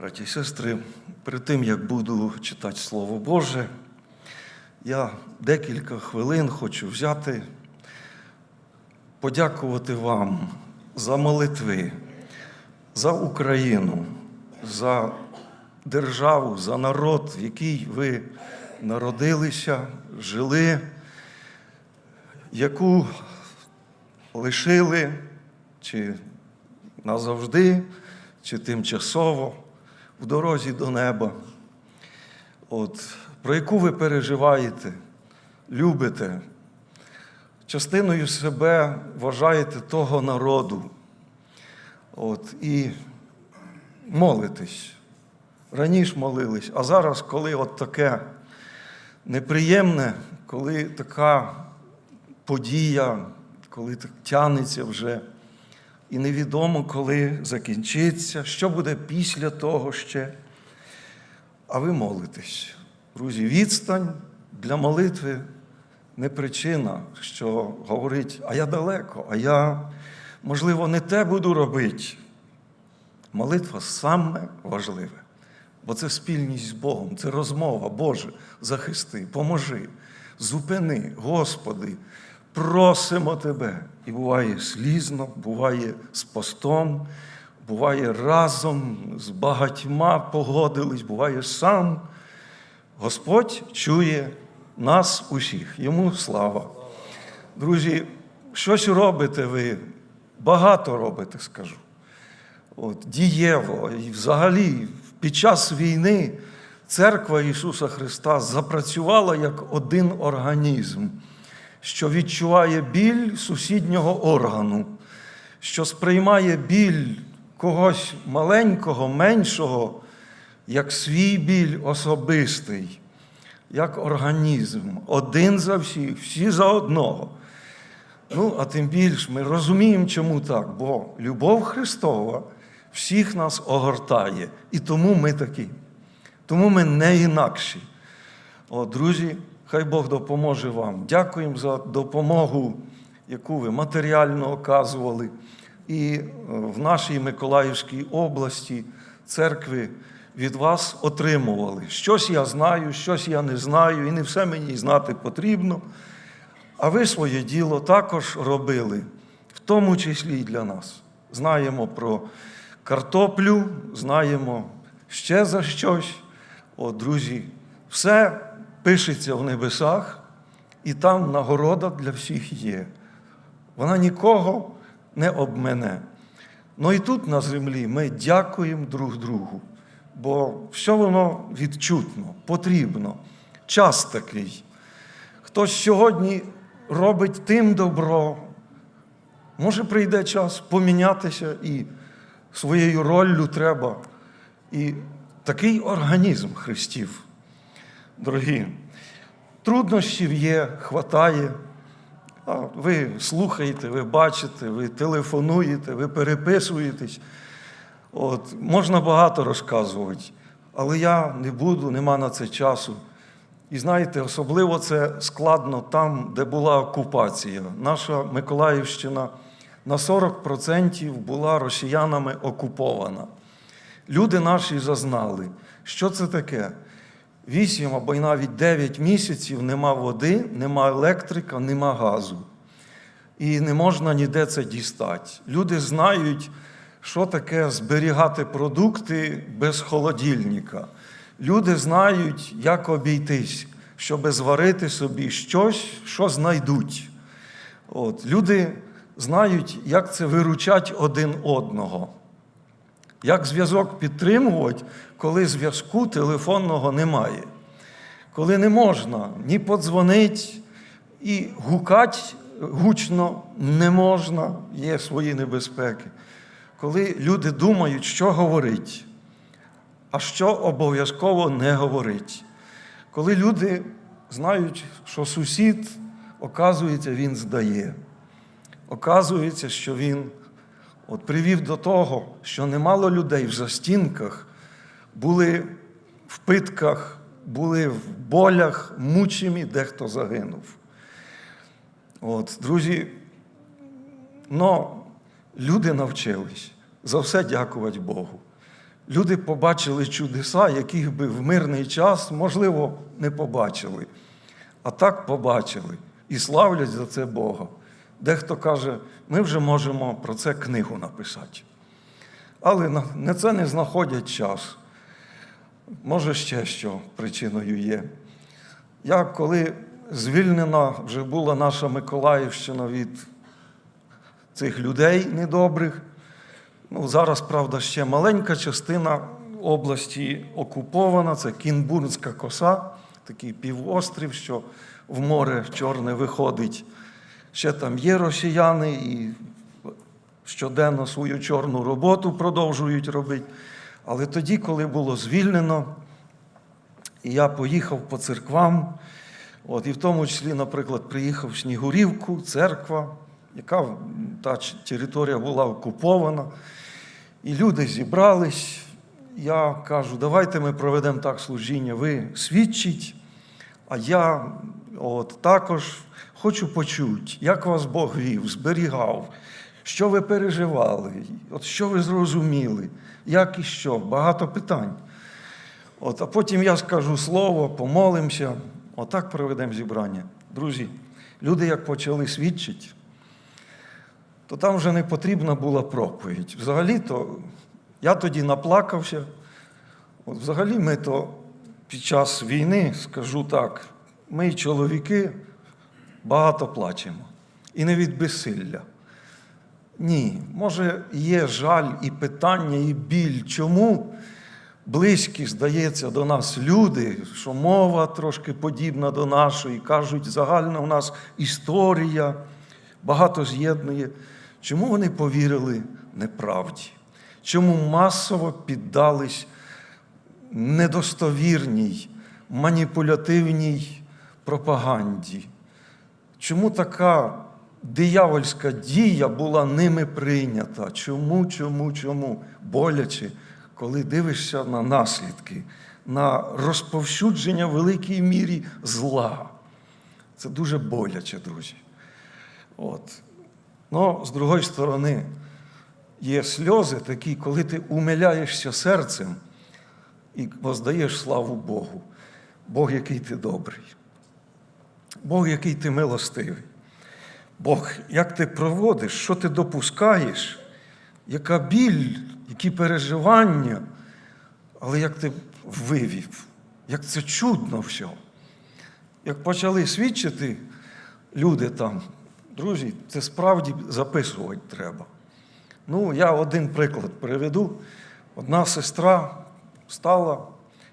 Браті і сестри, перед тим як буду читати Слово Боже, я декілька хвилин хочу взяти, подякувати вам за молитви, за Україну, за державу, за народ, в якій ви народилися, жили, яку лишили чи назавжди, чи тимчасово в дорозі до неба, от, про яку ви переживаєте, любите, частиною себе вважаєте того народу. От, і молитесь. Раніше молились, а зараз, коли от таке неприємне, коли така подія, коли так тянеться вже, і невідомо, коли закінчиться, що буде після того ще. А ви молитесь. Друзі, відстань для молитви не причина, що говорить, а я далеко, а я, можливо, не те буду робити. Молитва саме важливе, бо це спільність з Богом, це розмова, Боже, захисти, поможи, зупини, Господи, просимо Тебе. І буває слізно, буває з постом, буває разом, з багатьма погодились, буває сам. Господь чує нас усіх, йому слава. Друзі, щось робите ви, багато робите, скажу. От, Дієво, і взагалі під час війни церква Ісуса Христа запрацювала як один організм, що відчуває біль сусіднього органу, що сприймає біль когось маленького, меншого, як свій біль особистий, як організм, один за всіх, всі за одного. Ну, а тим більш ми розуміємо, чому так, бо любов Христова всіх нас огортає. І тому ми такі. Тому ми не інакші. О, друзі, хай Бог допоможе вам. Дякуємо за допомогу, яку ви матеріально оказували. І е, в нашій Миколаївській області церкви від вас отримували. Щось я знаю, щось я не знаю, і не все мені знати потрібно. А ви своє діло також робили, в тому числі і для нас. Знаємо про картоплю, знаємо ще за щось. О, друзі, все пишеться в небесах, і там нагорода для всіх є. Вона нікого не обмене. Ну і тут на землі ми дякуємо друг другу, бо все воно відчутно, потрібно. Час такий. Хтось сьогодні робить тим добро, може прийде час помінятися і своєю роллю треба. І такий організм Христів. Дорогі, труднощів є, хватає. Ви слухаєте, ви бачите, ви телефонуєте, ви переписуєтесь. От, Можна багато розказувати, але я не буду, нема на це часу. І знаєте, особливо це складно там, де була окупація. Наша Миколаївщина на 40% була росіянами окупована. Люди наші зазнали, що це таке? Вісім або навіть 9 місяців нема води, нема електрика, нема газу. І не можна ніде це дістати. Люди знають, що таке зберігати продукти без холодильника. Люди знають, як обійтись, щоб зварити собі щось, що знайдуть. От. Люди знають, як це виручать один одного. Як зв'язок підтримувати, коли зв'язку телефонного немає, коли не можна ні подзвонити, і гукати гучно не можна, є свої небезпеки. Коли люди думають, що говорить, а що обов'язково не говорить. Коли люди знають, що сусід, оказується, він здає. Оказується, що він от привів до того, що немало людей в застінках були в питках, були в болях, мучені, дехто загинув. От, Друзі, но люди навчились за все дякувати Богу. люди побачили чудеса, яких би в мирний час, можливо, не побачили. А так побачили і славлять за це Бога. Дехто каже, ми вже можемо про це книгу написати. Але на це не знаходять час. Може, ще що причиною є. Я коли звільнена вже була наша Миколаївщина від цих людей недобрих, ну, зараз, правда, ще маленька частина області окупована, це Кінбурнська коса, такий півострів, що в море чорне виходить. Ще там є росіяни і щоденно свою чорну роботу продовжують робити. Але тоді, коли було звільнено, і я поїхав по церквам, от, і в тому числі, наприклад, приїхав в Снігурівку, церква, яка та територія була окупована, і люди зібрались. Я кажу, давайте ми проведемо так служіння. Ви свідчіть, а я от, також хочу почути, як вас Бог вів, зберігав, що ви переживали, от що ви зрозуміли, як і що, багато питань. От, а потім я скажу слово, помолимося, отак проведемо зібрання. Друзі, люди як почали свідчити, то там вже не потрібна була проповідь. Взагалі-то я тоді наплакався. От взагалі ми то під час війни, скажу так, ми, чоловіки, багато плачемо. І не від безсилля. Ні, може, є жаль і питання, і біль. Чому близькі, здається, до нас люди, що мова трошки подібна до нашої, кажуть, загальна у нас історія, багато з'єднує. Чому вони повірили неправді? Чому масово піддались недостовірній, маніпулятивній пропаганді? Чому така диявольська дія була ними прийнята? Чому, чому, чому? Боляче, коли дивишся на наслідки, на розповсюдження в великій мірі зла. Це дуже боляче, друзі. От. Ну, з другої сторони, є сльози такі, коли ти умиляєшся серцем і воздаєш славу Богу. Бог, який ти добрий. Бог, який ти милостивий. Бог, як ти проводиш, що ти допускаєш, яка біль, які переживання, але як ти вивів, як це чудно все. Як почали свідчити люди там, друзі, це справді записувати треба. Ну, я один приклад приведу. Одна сестра стала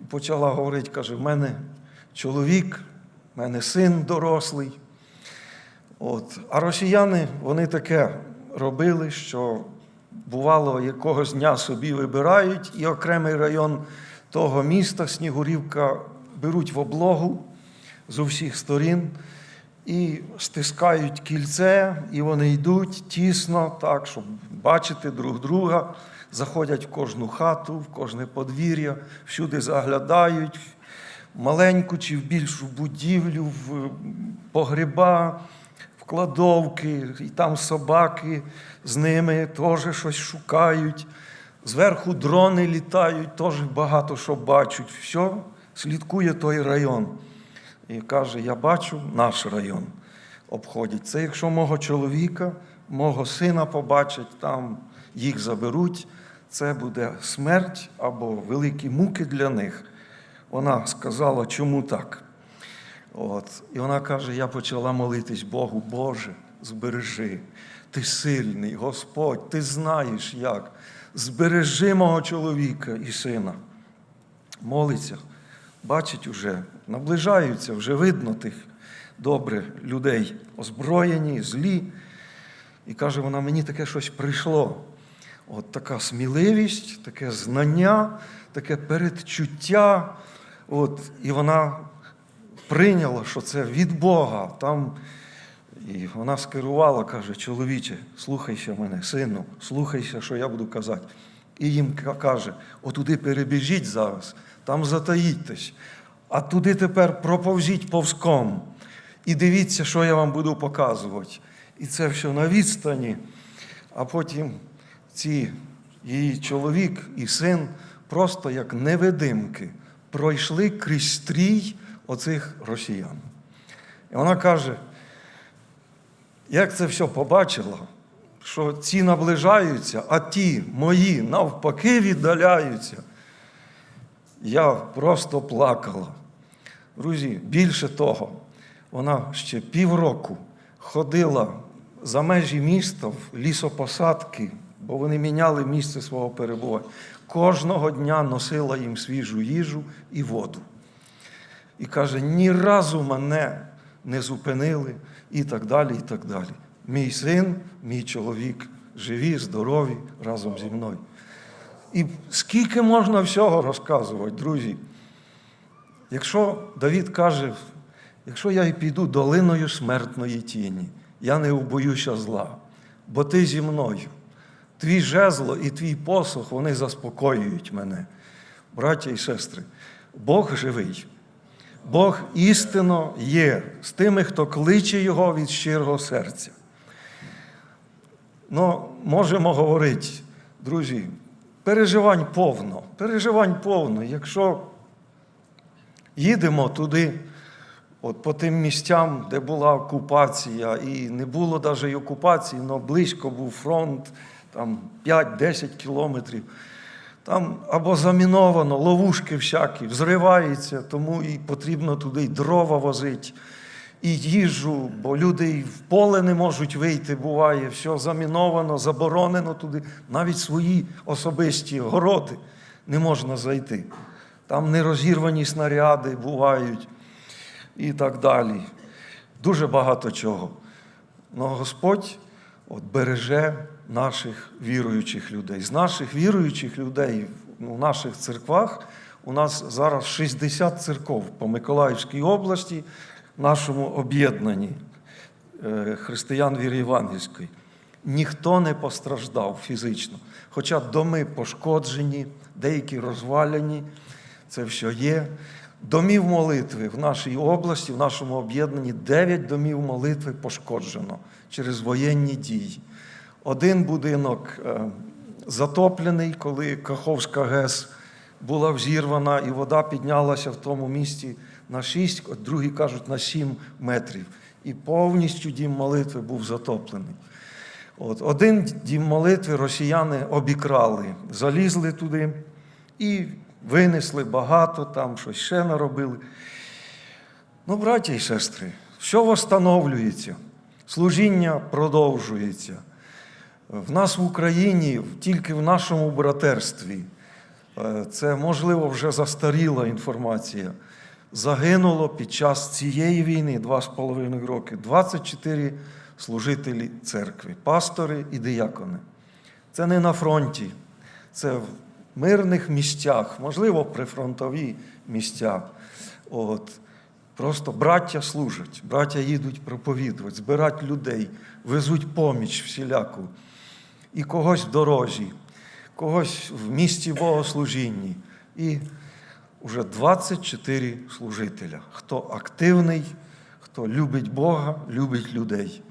і почала говорити, каже, в мене чоловік, в мене син дорослий. От. А росіяни вони таке робили, що бувало, якогось дня собі вибирають, і окремий район того міста, Снігурівка, беруть в облогу з усіх сторін і стискають кільце, і вони йдуть тісно, так, щоб бачити друг друга, заходять в кожну хату, в кожне подвір'я, всюди заглядають, в маленьку чи в більшу будівлю, в погреба, кладовки, і там собаки з ними теж щось шукають. Зверху дрони літають, теж багато що бачать. Все слідкує той район. І каже: Я бачу наш район обходять. Це якщо мого чоловіка, мого сина побачать, там їх заберуть, це буде смерть або великі муки для них. Вона сказала, чому так? От. І вона каже: я почала молитись Богу, Боже, збережи, ти сильний, Господь, ти знаєш як. Збережи мого чоловіка і сина. Молиться, бачить уже, наближаються, вже видно тих добре людей, озброєні, злі. І каже, вона, мені таке щось прийшло. От така сміливість, таке знання, таке передчуття. От, і вона прийняла, що це від Бога. Там, і вона скерувала, каже, чоловіче, слухайся мене, сину, слухайся, що я буду казати. І їм каже: отуди перебіжіть зараз, там затаїтесь, а туди тепер проповзіть повзком. І дивіться, що я вам буду показувати. І це все на відстані. А потім ці її чоловік і син просто як невидимки пройшли крізь стрій оцих росіян. І вона каже, як це все побачила, що ці наближаються, а ті мої навпаки віддаляються. Я просто плакала. Друзі, більше того, вона ще півроку ходила за межі міста в лісопосадки, бо вони міняли місце свого перебування. Кожного дня носила їм свіжу їжу і воду. І каже, ні разу мене не зупинили і так далі, і так далі. Мій син, мій чоловік живі, здорові разом зі мною. І скільки можна всього розказувати, друзі. Якщо Давід каже, якщо я й піду долиною смертної тіні, я не убоюся зла, бо ти зі мною. Твій жезло і твій посох, вони заспокоюють мене. Браття і сестри, Бог живий. Бог істинно є з тими, хто кличе Його від щирого серця. Ну, можемо говорити, друзі, переживань повно, переживань повно. Якщо їдемо туди, от по тим місцям, де була окупація, і не було навіть окупації, але близько був фронт, там 5-10 кілометрів. Там або заміновано, ловушки всякі, взривається, тому і потрібно туди й дрова возити, і їжу, бо люди і в поле не можуть вийти, буває, все заміновано, заборонено туди. Навіть свої особисті городи не можна зайти. Там нерозірвані снаряди бувають і так далі. Дуже багато чого. Но Господь от береже наших віруючих людей. З наших віруючих людей ну, в наших церквах у нас зараз 60 церков по Миколаївській області, в нашому об'єднанні е, християн віри Євангельської. Ніхто не постраждав фізично. Хоча доми пошкоджені, деякі розваляні, це все є. Домів молитви в нашій області, в нашому об'єднанні 9 домів молитви пошкоджено через воєнні дії. Один будинок е, затоплений, коли Каховська ГЕС була взірвана, і вода піднялася в тому місті на 6, от другі кажуть, на 7 метрів. І повністю дім молитви був затоплений. От, Один дім молитви росіяни обікрали, залізли туди і винесли багато, там щось ще наробили. Ну, браття і сестри, все встановлюється, служіння продовжується. В нас в Україні, тільки в нашому братерстві, е, це можливо вже застаріла інформація. Загинуло під час цієї війни, два з половиною роки, 24 служителі церкви, пастори і диякони. Це не на фронті, це в мирних місцях, можливо, прифронтові місця. От. Просто браття служать, браття їдуть проповідувати, збирати людей, везуть поміч всіляку. І когось в дорозі, когось в місті богослужінні. І вже 24 служителя. Хто активний, хто любить Бога, любить людей.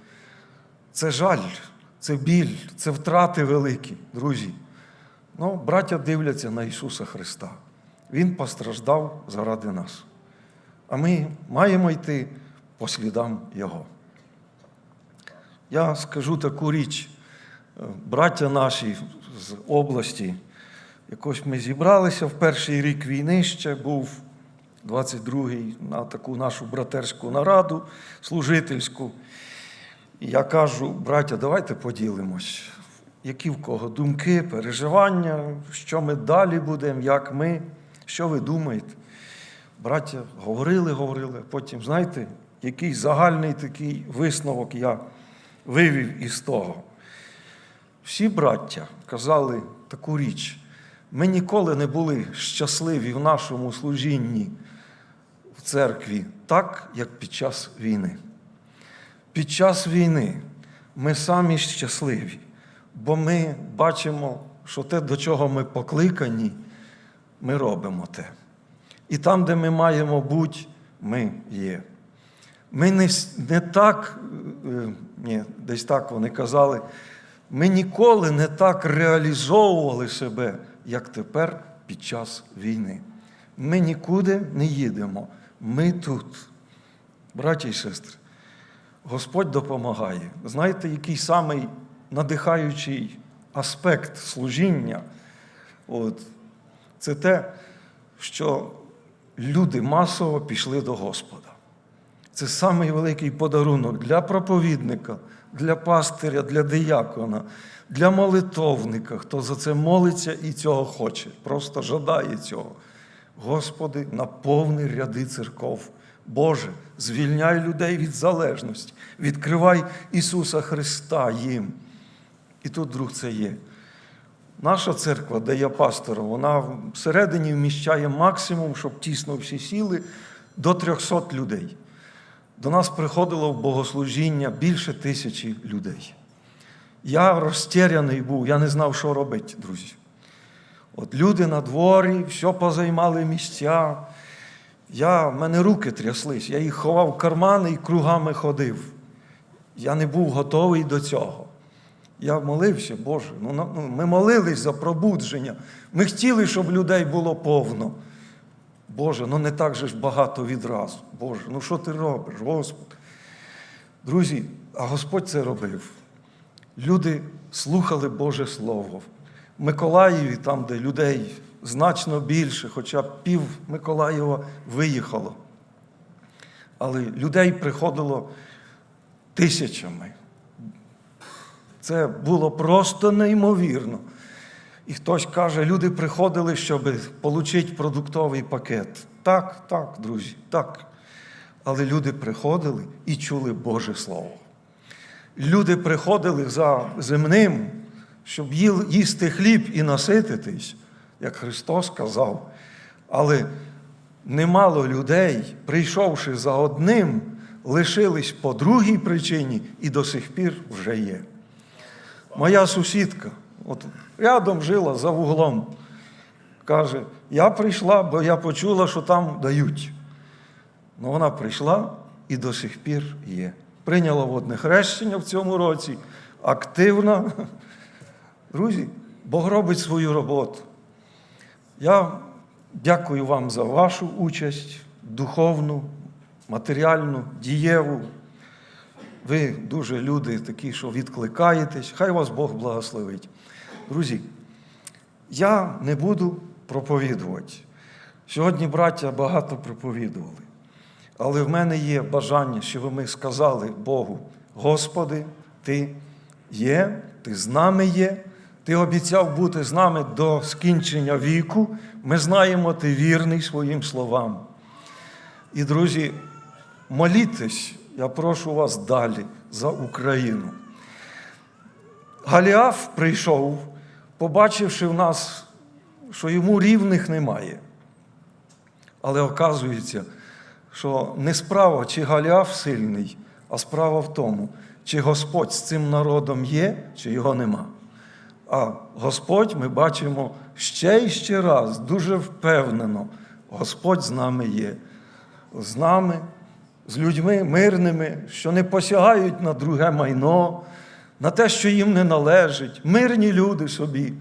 Це жаль, це біль, це втрати великі, друзі. Ну, браття дивляться на Ісуса Христа. Він постраждав заради нас. А ми маємо йти по слідам Його. Я скажу таку річ, браття наші з області, якось ми зібралися в перший рік війни ще був 22-й на таку нашу братерську нараду служительську. І я кажу, браття, давайте поділимось, які в кого думки, переживання, що ми далі будемо, як ми, що ви думаєте. Браття говорили, говорили, потім, знаєте, який загальний такий висновок я вивів із того. Всі браття казали таку річ: ми ніколи не були щасливі в нашому служінні в церкві так, як під час війни. Під час війни ми самі щасливі, бо ми бачимо, що те, до чого ми покликані, ми робимо те. І там, де ми маємо бути, ми є. Ми не, не так, е, ні, десь так вони казали, ми ніколи не так реалізовували себе, як тепер під час війни. Ми нікуди не їдемо. Ми тут. Браті і сестри, Господь допомагає. Знаєте, який самий надихаючий аспект служіння? От, це те, що люди масово пішли до Господа. Це самий великий подарунок для проповідника, для пастиря, для диякона, для молитовника, хто за це молиться і цього хоче, просто жадає цього. Господи, наповни ряди церков. Боже, звільняй людей від залежності, відкривай Ісуса Христа їм. І тут, друг, це є. Наша церква, де я пастором, вона всередині вміщає максимум, щоб тісно всі сіли, до 300 людей. До нас приходило в богослужіння більше тисячі людей. Я розтеряний був, я не знав, що робити, друзі. От люди на дворі, все позаймали місця. Я, в мене руки тряслись, я їх ховав в кармани і кругами ходив. Я не був готовий до цього. Я молився, Боже. Ну, ну, ми молились за пробудження. Ми хотіли, щоб людей було повно. Боже, ну не так же ж багато відразу. Боже, ну що ти робиш, Господи? Друзі, а Господь це робив. Люди слухали Боже Слово. В Миколаєві, там, де людей значно більше, хоча пів Миколаєва виїхало. Але людей приходило тисячами. Це було просто неймовірно. І хтось каже, люди приходили, щоб отримати продуктовий пакет. Так, так, друзі, так. Але люди приходили і чули Боже Слово. Люди приходили за земним, щоб їсти хліб і насититись, як Христос сказав. Але немало людей, прийшовши за одним, лишились по другій причині і до сих пір вже є. Моя сусідка, от рядом жила за вуглом, каже: я прийшла, бо я почула, що там дають. Ну, вона прийшла і до сих пір є. Прийняла водне хрещення в цьому році, активна. Друзі, Бог робить свою роботу. Я дякую вам за вашу участь, духовну, матеріальну, дієву. Ви дуже люди такі, що відкликаєтесь. Хай вас Бог благословить. Друзі, я не буду проповідувати. Сьогодні браття багато проповідували. Але в мене є бажання, щоб ми сказали Богу: Господи, Ти є, Ти з нами є, Ти обіцяв бути з нами до скінчення віку. Ми знаємо, Ти вірний своїм словам. І, друзі, молітесь, я прошу вас далі за Україну. Галіаф прийшов, побачивши в нас, що йому рівних немає. Але оказується, що не справа, чи Галіаф сильний, а справа в тому, чи Господь з цим народом є, чи його нема. А Господь ми бачимо ще і ще раз, дуже впевнено, Господь з нами є. З нами, з людьми мирними, що не посягають на друге майно, на те, що їм не належить. Мирні люди собі.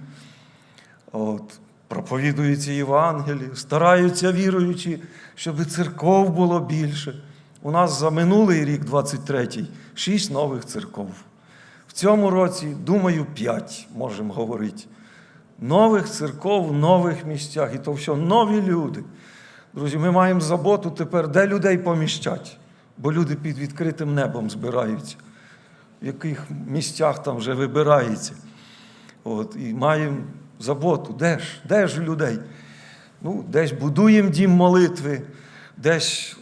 От, проповідуються Євангелії, стараються віруючи, щоб церков було більше. У нас за минулий рік, 23-й, шість нових церков. В цьому році, думаю, п'ять можемо говорити. Нових церков в нових місцях. І то все нові люди. Друзі, ми маємо заботу тепер, де людей поміщать, бо люди під відкритим небом збираються, в яких місцях там вже вибирається. От, і маємо заботу, де ж, де ж людей? Ну, десь будуємо дім молитви, десь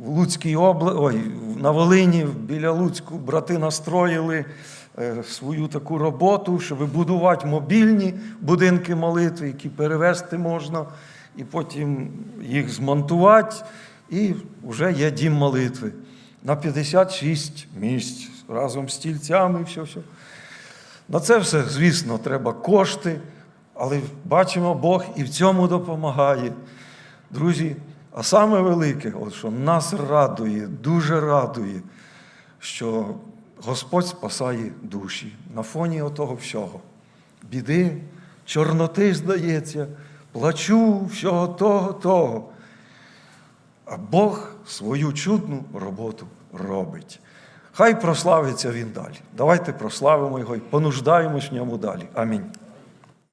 в Луцькій області, ой, на Волині, біля Луцьку, брати настроїли е, свою таку роботу, щоб будувати мобільні будинки молитви, які перевезти можна, і потім їх змонтувати, і вже є дім молитви. На 56 місць разом з стільцями, все, все. На це все, звісно, треба кошти, але бачимо, Бог і в цьому допомагає. Друзі, а саме велике, от що нас радує, дуже радує, що Господь спасає душі на фоні отого всього. Біди, чорноти, здається, плачу, всього того, того. А Бог свою чудну роботу робить. Хай прославиться він далі. Давайте прославимо його і понуждаємось в ньому далі. Амінь.